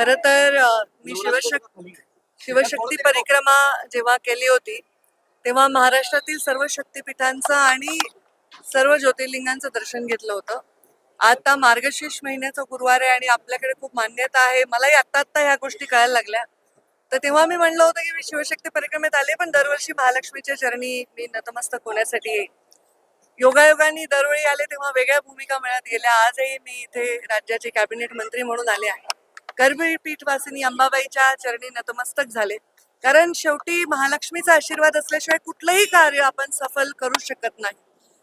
खर तर मी शिवशक्ती शिवशक्ती परिक्रमा जेव्हा केली होती तेव्हा महाराष्ट्रातील सर्व शक्तिपीठांचं आणि सर्व ज्योतिर्लिंगांचं दर्शन घेतलं होतं. आता मार्गशीर्ष महिन्याचा गुरुवार आहे आणि आपल्याकडे खूप मान्यता आहे. मलाही आत्ता आत्ता ह्या गोष्टी कळायला लागल्या. तर तेव्हा मी म्हणलं होतं की मी शिवशक्ती परिक्रमेत आले पण दरवर्षी महालक्ष्मीच्या चरणी मी नतमस्तक होण्यासाठी येईल योगायोगाने दरवेळी आले तेव्हा वेगळ्या भूमिका मिळत गेल्या. आजही मी इथे राज्याचे कॅबिनेट मंत्री म्हणून आले आहे. करबीळ पीठवासिनी अंबाबाईच्या चरणी नतमस्तक झाले. कारण शेवटी महालक्ष्मीचा आशीर्वाद असल्याशिवाय कुठलंही कार्य आपण सफल करू शकत नाही.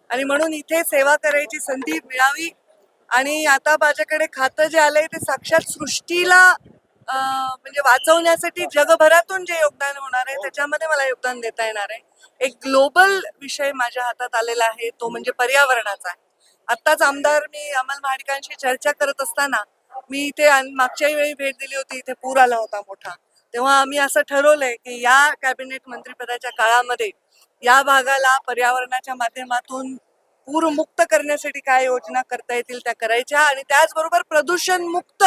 आणि म्हणून इथे सेवा करायची संधी मिळावी. आणि आता माझ्याकडे खातं जे आलंय ते साक्षात सृष्टीला म्हणजे वाचवण्यासाठी जगभरातून जे योगदान होणार आहे त्याच्यामध्ये मला योगदान देता येणार आहे. एक ग्लोबल विषय माझ्या हातात आलेला आहे तो म्हणजे पर्यावरणाचा आहे. आत्ताच आमदार मी अमल महाडिकांशी चर्चा करत असताना मी इथे मागच्याही वेळी भेट दिली होती इथे पूर आला होता मोठा. तेव्हा आम्ही असं ठरवलंय की या कॅबिनेट मंत्रिपदाच्या काळामध्ये या भागाला पर्यावरणाच्या माध्यमातून पूरमुक्त करण्यासाठी काय योजना करता येतील त्या करायच्या आणि त्याचबरोबर प्रदूषण मुक्त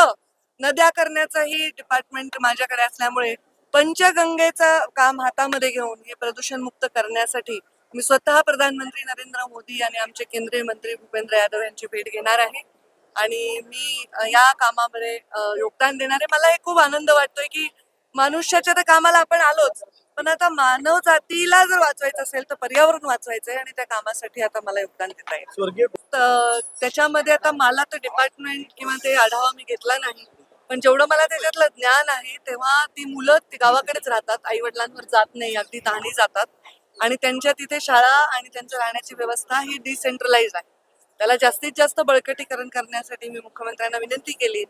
नद्या करण्याचंही डिपार्टमेंट माझ्याकडे असल्यामुळे पंचगंगेचं काम हातामध्ये घेऊन हे प्रदूषण मुक्त करण्यासाठी मी स्वतः प्रधानमंत्री नरेंद्र मोदी आणि आमचे केंद्रीय मंत्री भूपेंद्र यादव यांची भेट घेणार आहे. आणि मी या कामामध्ये योगदान देणार. मला हे खूप आनंद वाटतोय की मनुष्याच्या तर कामाला आपण आलोच. पण आता मानव जातीला जर वाचवायचं असेल तर पर्यावरण वाचवायचंय आणि त्या कामासाठी आता मला योगदान देता येईल. त्याच्यामध्ये आता मला तर डिपार्टमेंट किंवा ते आढावा मी घेतला नाही. पण जेवढं मला त्याच्यातलं ज्ञान आहे तेव्हा ती मुलं ती गावाकडेच राहतात. आई वडिलांवर जात नाही अगदी तहानी जातात. आणि त्यांच्या तिथे शाळा आणि त्यांच्या राहण्याची व्यवस्था ही डिसेंट्रलाइज आहे. त्याला जास्तीत जास्त बळकटीकरण करण्यासाठी मी मुख्यमंत्र्यांना विनंती केली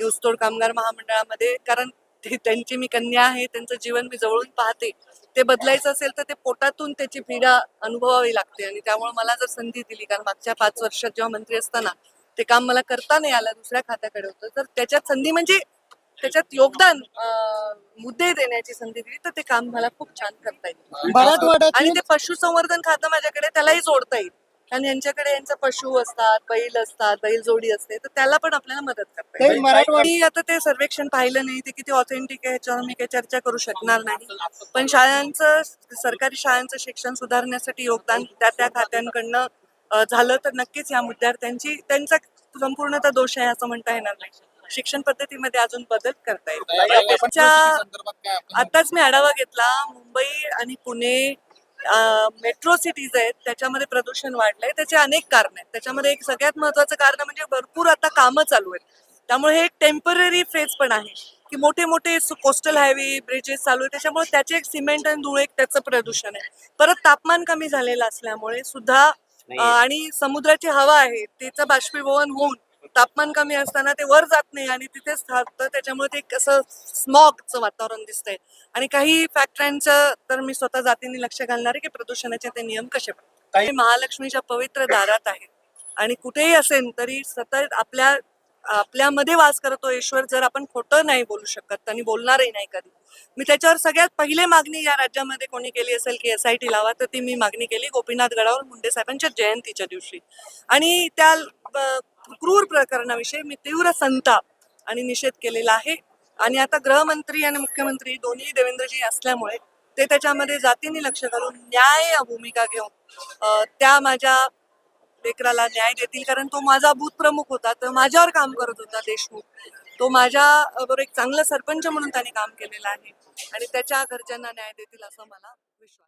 की ऊसतोड कामगार महामंडळामध्ये कारण त्यांची मी कन्या आहे त्यांचं जीवन मी जवळून पाहते. ते बदलायचं असेल तर ते पोटातून त्याची पीडा अनुभवावी लागते. आणि त्यामुळे मला जर संधी दिली कारण मागच्या पाच वर्षात जेव्हा मंत्री असताना ते काम मला करता नाही आलं दुसऱ्या खात्याकडे होतं तर त्याच्यात संधी म्हणजे त्याच्यात योगदान मुद्दे देण्याची संधी दिली तर ते काम मला खूप छान करता येईल. आणि ते पशुसंवर्धन खातं माझ्याकडे त्यालाही जोडता येईल. कारण यांच्याकडे यांचा पशु असतात बैल असतात बैल जोडी असते तर त्याला पण आपल्याला मदत करता येईल. मी आता ते सर्वेक्षण पाहिलं नाही ते किती ऑथेंटिक आहे ह्याच्यावर मी काही चर्चा करू शकणार नाही. पण शाळांचं सरकारी शाळांचं शिक्षण सुधारण्यासाठी योगदान त्या त्या खात्यांकडनं अं, झालं तर नक्कीच या मुद्द्यावर त्यांची त्यांचा संपूर्णतः दोष आहे असं म्हणता येणार नाही. शिक्षण पद्धतीमध्ये अजून बदल करता येईल. आताच मी आढावा घेतला मुंबई आणि पुणे मेट्रो सिटीज आहेत त्याच्यामध्ये प्रदूषण वाढलंय. त्याचे अनेक कारण आहेत. त्याच्यामध्ये एक सगळ्यात महत्वाचं कारण म्हणजे भरपूर आता कामं चालू आहेत. त्यामुळे हे एक टेंपररी फेज पण आहे की मोठे मोठे कोस्टल हायवे ब्रिजेस चालू आहेत. त्याच्यामुळे त्याचे एक सिमेंट आणि धूळ एक त्याचं प्रदूषण आहे. परत तापमान कमी झालेलं असल्यामुळे सुद्धा आणि समुद्राची हवा आहे तिचं बाष्पीभवन होऊन तापमान कमी असताना ते वर जात नाही आणि तिथेच थांबतं त्याच्यामुळे ते एक असं स्मॉगचं वातावरण दिसतंय. आणि काही फॅक्टऱ्यांचं तर मी स्वतः जातीने लक्ष घालणार आहे की प्रदूषणाचे ते नियम कसे ते महालक्ष्मीच्या पवित्र दारात आहे. आणि कुठेही असेल तरी सतत आपल्या आपल्यामध्ये वास करतो ईश्वर जर आपण खोटं नाही बोलू शकत आणि बोलणारही नाही कधी. मी त्याच्यावर सगळ्यात पहिले मागणी या राज्यामध्ये कोणी केली असेल की एस आय टी लावा तर ती मी मागणी केली गोपीनाथ गडावर मुंडे साहेबांच्या जयंतीच्या दिवशी. आणि त्या क्रूर प्रकरणाविषयी मी तीव्र संताप आणि निषेध केलेला आहे. आणि आता गृहमंत्री आणि मुख्यमंत्री दोन्ही देवेंद्रजी असल्यामुळे ते त्याच्यामध्ये जातीने लक्ष घालून न्याय या भूमिका घेऊन त्या माझ्या लेकराला न्याय देतील. कारण तो माझा बूथ प्रमुख होता तर माझ्यावर काम करत होता देशमुख. तो माझ्या बरोबर एक चांगला सरपंच म्हणून त्याने काम केलेलं आहे. आणि त्याच्या घरच्यांना न्याय देतील असं मला विश्वास